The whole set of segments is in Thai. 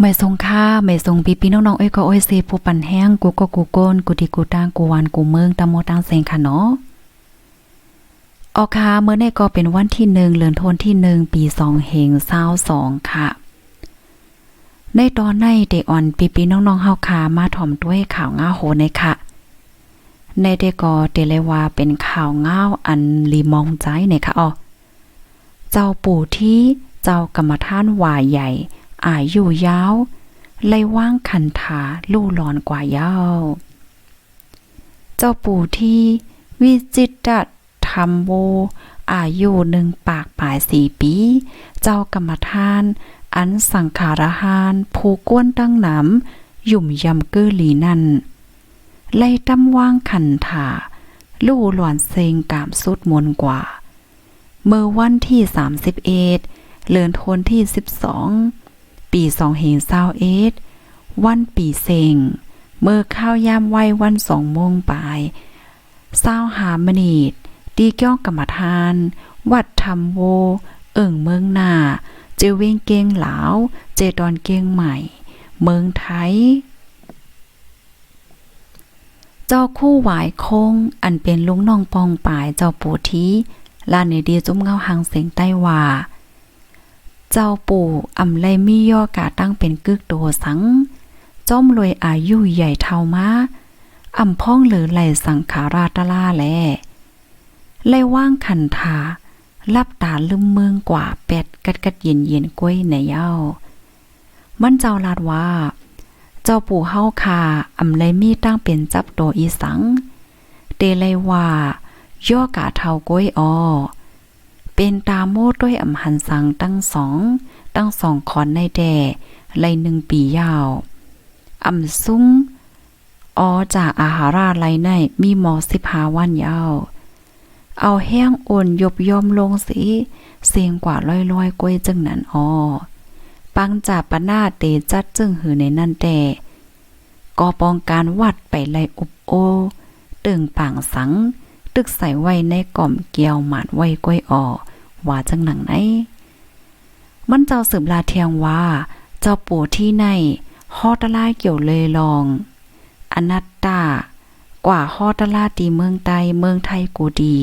ไม่ทรงค่าไม่ทรงพี่พี่น้องๆเอ้ยก็โอ้ยเซผู้ปั่นแห้งกูก็กูโกนกูดีกูตางกูหวานกูเมืองตะโมตังเซงค่ะเนาะออกค่ะเมื่อในก็เป็นวันที่หนึ่งเดือนธันที่หนึ่งปีสองเฮงเศร้าสองค่ะ ในตอนในเด็กอ่อนปีปีน้องๆเฮาคามาถ่อมด้วยข่าวง้าโหในค่ะ ในเดกอเตเลวาเป็นข่าวง้าอันลีมองใจในค่ะอ๋อเจ้าปู่ที่เจ้ากรรมท่านว่าใหญ่ อายุยาวไล่ว่างคันถาลู่หลอนกว่ายาวเจ้าปู่ที่วิจิตรธรรมโวอายุหนึ่งปากปลายสี่ปี เจ้ากรรมฐาน อันสังขารหานผู้ก้วนตั้งหนำหยุ่มยำเกือหลีนั่น ไล่ตั้มว่างขันถาลู่หลอนเซงกามสุดมนกว่า เมื่อวันที่สามสิบเอ็ดเลือนทนที่สิบสอง ปีสองเฮงเศร้าเอ็ดวันปีเซงเมื่อข้าวยามไว้วันสองโมงปลายเศร้าหามณีดตีเกี้ยวกรรมฐาน วัดธรรมโว เอิ่งเมืองนาเจเวงเกงหลาว เจดอนเกงใหม่ เมืองไทย เจ้าคู่หวายคง อันเป็นลุงน้องปองปายเจ้าปู่ทีลานในดีจุ้มเงาหางเสียงใต้ว่า จ้าปู่อำไลมีย่อกาตั้งเป็นกึกโตสัง จ้อมรวยอายุใหญ่เท่ามาอำพ้องเหลือไหลสังขาราตลาแลไลว่างขันทารับตาลืมเมืองกว่าเป็ดกัดกัดเย็นเย็นกล้วยในเย้า มันเจ้าลาดว่า เจ้าปู่เฮาคาอำไลมีตั้งเป็นจับโตอีสัง เตเลยว่าย่อกะเท่ากล้วยออ เป็นตาโมด้วยอำหันสังตั้งสอง ตั้งสองขอนในแด่ไลหนึ่งปียาวอำซุ้งออจากอาหาราไลในมีหมอสิบหาวันยาว เอาแห้งโอนยบยอมลงสิเสียงกว่าลอยลอยๆกล้วยจึงนั้นอ้อปังจ่าปนาเตจัดจึงหือในนั่นแต่ก็ปองการวัดไปไลอุบโอ ตึงป่างสัง ตึกใส่ไว้ในกล่อมเกียวหมาดไว้กล้วยออว่าจังหนังไหนมันเจ้าสืบลาเทียงว่า เจ้าปู่ที่ในฮอตะลาเกี่ยวเลยลอง อนัตตากว่าฮอตะลาตีเมืองใต้เมืองไทยกูดี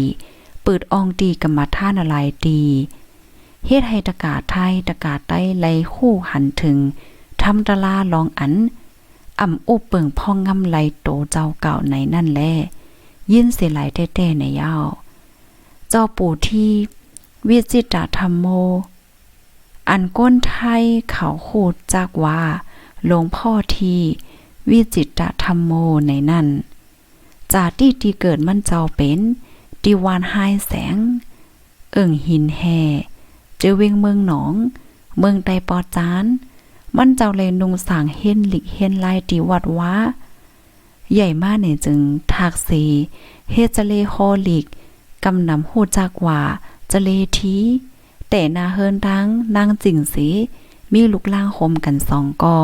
เปิดอองตีกรรมท่านอะไรดีเฮ็ดให้ตะกาไทยตะกาใต้ไหลคู่หันถึงทำตะลาลองอันอ่ำอุเปิงพ่องงำไหลโตเจ้าเก่าในนั่นแล ยินเสียหลแต้ๆในยาวเจ้าปู่ที่วิจิตรธรรมโม อันก้นไทยเขาโคดจากว่าหลวงพ่อที่วิจิตรธรรมโมในนั่นจาที่ที่เกิดมันเจ้าเป็นดิวานไฮแสง เอิ่งหินแห่เจอเวงเมืองหนอง เมืองไตปอจาน มันเจ้าเลยนุงสางเฮนหลิกเฮนลายตีวัดว้า ใหญ่มากเนี่ยจึงทากสีเฮจเลโฮลิกกำนำหูจากว่าจะเลทีแต่นาเฮินดังนางจิ่งสีมีลูกล่างคมกันสองก่อ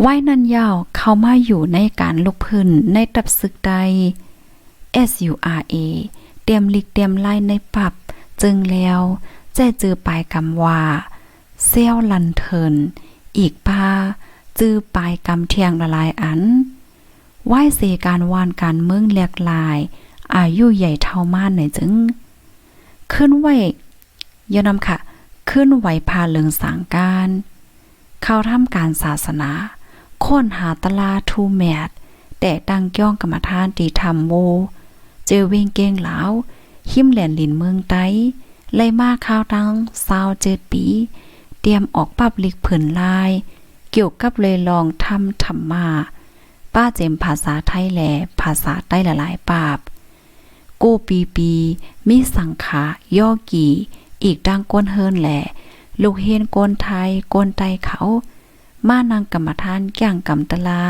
ไว้นันยาวเข้ามาอยู่ในการลุกพื้นในตับศึกใด SURA เตรียมลิกเตรียมไล่ในปรับ จึงแล้วแจ้จือปลายกำว่าเซี่ยวลันเทิน อีกพา จื้อปลายกำเทียงละลายอันไหวเสการวานการเมืองแหลกลาย อายุใหญ่เท่าม่านหนจึง ขึ้นไหวย่านำค่ะ ขึ้นไหวพาเลิงสางการ เข้าทำการศาสนา ค้นหาตลาทูแมดแต่ตั้งย่องกรรมฐานตีธรรมโม เจอเวงเก้งหลาว หิมแหลนลินเมืองไต้ไล่มาข้าวตั้งซาวเจ็ดปี เตรียมออกปับลิกผืนลาย เกี่ยวกับเลยลองทำธรรมาป้าเจมภาษาไทยแหลภาษาใต้หลายปาบกูปีปี มีสังขาย่อกี่ อีกดังก้นเฮิรนแหล่ลูกเฮียนก้นไทยก้นไตเขา มานางกรรมฐานย่งกำตลา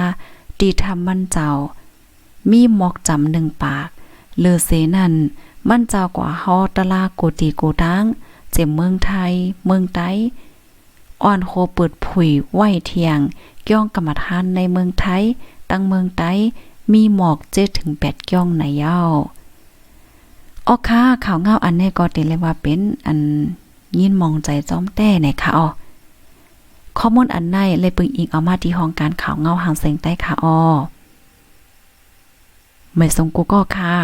ดีทำมันเจ้า มีหมอกจำหนึ่งปาก เลือเสนันมันเจ้ากว่าฮอตลาโกตีโกตังเจ็มเมืองไทย เมืองไต้ อ่อนโคเปิดผุยไหวเทียงย่องกรรมฐานในเมืองไทย ตั้งเมืองไต้มีหมอกเจ็ดถึงแปดย่องในเย้าออค่ะข่าวเงาอันนี้ก็เต็เลยว่าเป็นอันยินมองใจจ้อมแต่ไหนค่ะอ๋อข้อมูลอันในเลยปึงอิงเอามาที่ห้องการข่าวเงาหางเสียงใต้ค่ะออไม่ทรงกูก็ค่ะ